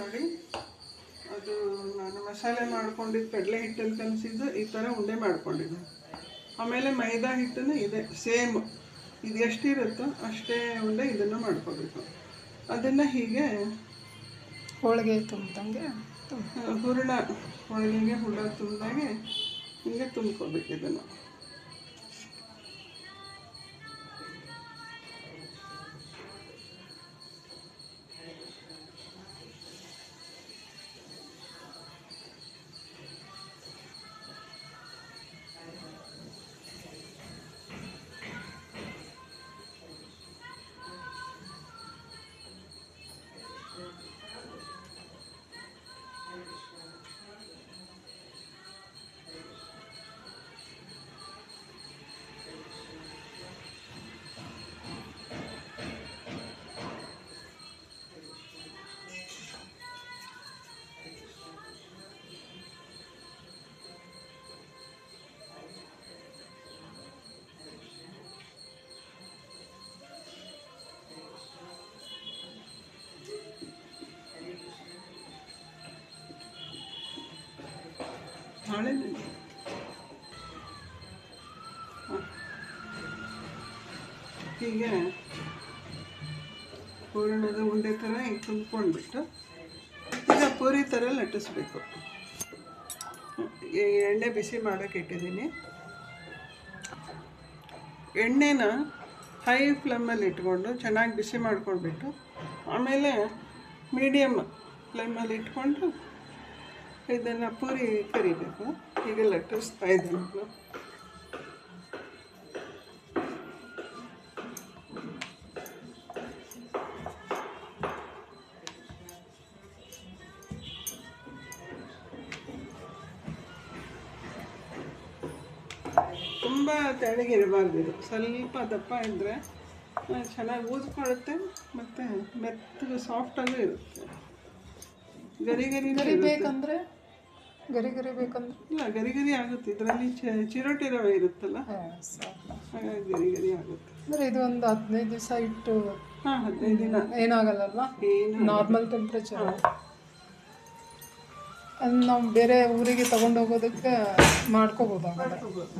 ನೋಡಿ ಅದು ನಾನು ಮಸಾಲೆ ಮಾಡ್ಕೊಂಡಿದ್ದು ಕಡಲೆ ಹಿಟ್ಟಲ್ಲಿ ಕಲಸಿದ್ದು ಈ ಥರ ಉಂಡೆ ಮಾಡ್ಕೊಂಡಿದ್ದೆ. ಆಮೇಲೆ ಮೈದಾ ಹಿಟ್ಟನ್ನು ಇದೆ ಸೇಮ್. ಇದು ಎಷ್ಟಿರುತ್ತೋ ಅಷ್ಟೇ ಉಂಡೆ ಇದನ್ನು ಮಾಡ್ಕೋಬೇಕು. ಅದನ್ನು ಹೀಗೆ ಹೋಳಿಗೆ ತುಂಬ್ದಂಗೆ ಹುರುಳ ಹೋಳಿಗೆಗೆ ಹುಳ ತುಂಬಿದಾಗೆ ಹೀಗೆ ತುಂಬ್ಕೋಬೇಕು ಇದನ್ನು. ಹೀಗೆ ಹೂರಣದ ಉಂಡೆ ಥರ ಹಿಂಗೆ ತುಂಬ್ಕೊಂಡ್ಬಿಟ್ಟು ಈಗ ಪೂರಿ ಥರ ಲಟ್ಟಿಸ್ಬೇಕು. ಎಣ್ಣೆ ಬಿಸಿ ಮಾಡೋಕ್ಕೆ ಇಟ್ಟಿದ್ದೀನಿ. ಎಣ್ಣೆನ ಹೈ ಫ್ಲೇಮಲ್ಲಿ ಇಟ್ಕೊಂಡು ಚೆನ್ನಾಗಿ ಬಿಸಿ ಮಾಡ್ಕೊಂಡ್ಬಿಟ್ಟು ಆಮೇಲೆ ಮೀಡಿಯಮ್ ಫ್ಲೇಮಲ್ಲಿ ಇಟ್ಕೊಂಡು ಇದನ್ನು ಪೂರಿ ಕರಿಬೇಕು. ಈಗ ಲಟ್ಟಿಸ್ತಾ ಇದ್ದೀನಿ. ತುಂಬ ತೆಳಗಿರಬಾರ್ದು ಇದು. ಸ್ವಲ್ಪ ದಪ್ಪ ಇದ್ದರೆ ಚೆನ್ನಾಗಿ ಊದ್ಕೊಳ್ಳುತ್ತೆ, ಮತ್ತು ಮೆತ್ತಗೆ ಸಾಫ್ಟಾಗೂ ಇರುತ್ತೆ. ಗರಿ ಗರಿ ಗರಿ ಬೇಕಂದ್ರೆ ಗರಿ ಗರಿ ಬೇಕಂದ್ರೆ. ಇಲ್ಲ ಗರಿ ಗರಿ ಆಗುತ್ತೆ. ಇದರಲ್ಲಿ ಚಿರೋಟಿ ರವೆ ಇರುತ್ತಲ್ಲ? ಹಾಗಾಗಿ ಗರಿ ಗರಿ ಆಗುತ್ತೆ. ಅಂದರೆ ಇದು ಒಂದು ಹದಿನೈದು ದಿವಸ ಇಟ್ಟು ಹಾಂ ಹದಿನೈದು ದಿನ. ಏನಾಗಲ್ಲಲ್ವಾ? ಏನು ನಾರ್ಮಲ್ ಟೆಂಪ್ರೇಚರ್ ಅದು ನಾವು ಬೇರೆ ಊರಿಗೆ ತಗೊಂಡೋಗೋದಕ್ಕೆ ಮಾಡ್ಕೋಬೋದಾಗಲ್ಲ. ಮಾಡ್ಕೋಬೋದು.